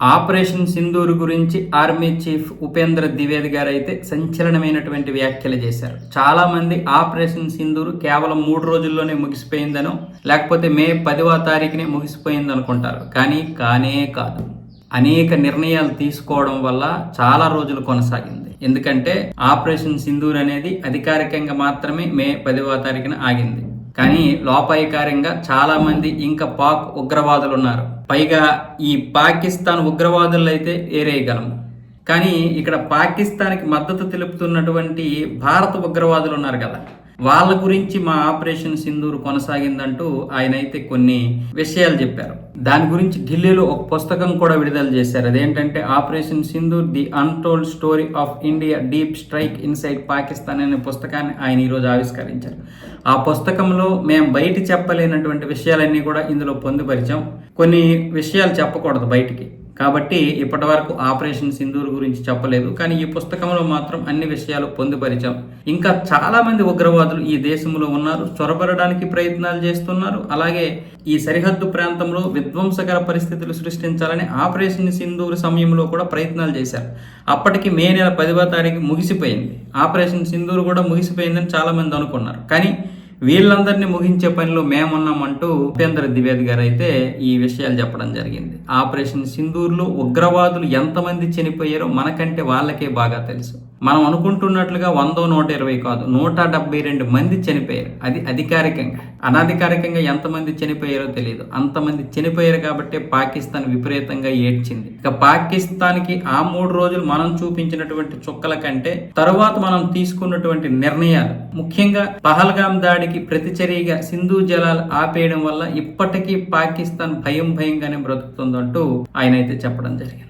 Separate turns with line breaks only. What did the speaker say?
Operation Sindoor గురించి army chief Upendra Dwivedi గారు అయితే సంచలనమైనటువంటి వ్యాఖ్యలు చేశారు. చాలా మంది ఆపరేషన్ సింధూర్ కేవలం మూడు రోజుల్లోనే ముగిసిపోయిందనో లేకపోతే మే పదివ తారీఖునే ముగిసిపోయింది అనుకుంటారు కానీ కానే కాదు. అనేక నిర్ణయాలు తీసుకోవడం వల్ల చాలా రోజులు కొనసాగింది. ఎందుకంటే ఆపరేషన్ సింధూర్ అనేది అధికారికంగా మాత్రమే మే పదివ తారీఖున ఆగింది. కానీ లోపాయికారంగా చాలా మంది ఇంకా పాక్ ఉగ్రవాదులు ఉన్నారు పైగా ఈ పాకిస్తాన్ ఉగ్రవాదులు అయితే ఏరేయగలము. కానీ ఇక్కడ పాకిస్తాన్కి మద్దతు తెలుపుతున్నటువంటి భారత ఉగ్రవాదులు ఉన్నారు కదా. వాళ్ళ గురించి మా ఆపరేషన్ సింధూర్ కొనసాగిందంటూ ఆయన అయితే కొన్ని విషయాలు చెప్పారు. దాని గురించి ఢిల్లీలో ఒక పుస్తకం కూడా విడుదల చేశారు. అదేంటంటే operation Sindoor the untold story of India deep strike inside Pakistan అనే పుస్తకాన్ని ఆయన ఈరోజు ఆవిష్కరించారు. ఆ పుస్తకంలో మేము బయట చెప్పలేనటువంటి విషయాలన్నీ కూడా ఇందులో పొందుపరిచాం. కొన్ని విషయాలు చెప్పకూడదు బయటికి. కాబట్టి ఇప్పటి వరకు ఆపరేషన్ సింధూర్ గురించి చెప్పలేదు కానీ ఈ పుస్తకంలో మాత్రం అన్ని విషయాలు పొందుపరిచాం. ఇంకా చాలా మంది ఉగ్రవాదులు ఈ దేశంలో ఉన్నారు చొరబడడానికి ప్రయత్నాలు చేస్తున్నారు. అలాగే ఈ సరిహద్దు ప్రాంతంలో విధ్వంసకర పరిస్థితులు సృష్టించాలని ఆపరేషన్ సింధూర్ సమయంలో కూడా ప్రయత్నాలు చేశారు. అప్పటికి మే నెల పదివ తారీఖు ముగిసిపోయింది. ఆపరేషన్ సింధూర్ కూడా ముగిసిపోయిందని చాలా మంది అనుకున్నారు. కానీ వీళ్ళందరినీ ముగించే పనిలో మేమున్నామంటూ ఉపేంద్ర ద్వివేది గారు అయితే ఈ విషయాలు చెప్పడం జరిగింది. ఆపరేషన్ సింధూర్లో ఉగ్రవాదులు ఎంతమంది చనిపోయారో మనకంటే వాళ్ళకే బాగా తెలుసు. మనం అనుకుంటున్నట్లుగా వందో నూట ఇరవై కాదు. నూట డెబ్బై రెండు మంది చనిపోయారు. అది అధికారికంగా. అనధికారికంగా ఎంతమంది చనిపోయారో తెలియదు అంతమంది చనిపోయారు కాబట్టి పాకిస్తాన్ విపరీతంగా ఏడ్చింది. ఇక పాకిస్తాన్కి ఆ మూడు రోజులు మనం చూపించినటువంటి చుక్కల కంటే తరువాత మనం తీసుకున్నటువంటి నిర్ణయాలు. ముఖ్యంగా పహల్గాం దాడికి ప్రతిచర్యగా సింధు జలాలు ఆపేయడం వల్ల ఇప్పటికీ పాకిస్తాన్ భయం భయంగానే బ్రతుకుతుందంటూ ఆయన అయితే చెప్పడం జరిగింది.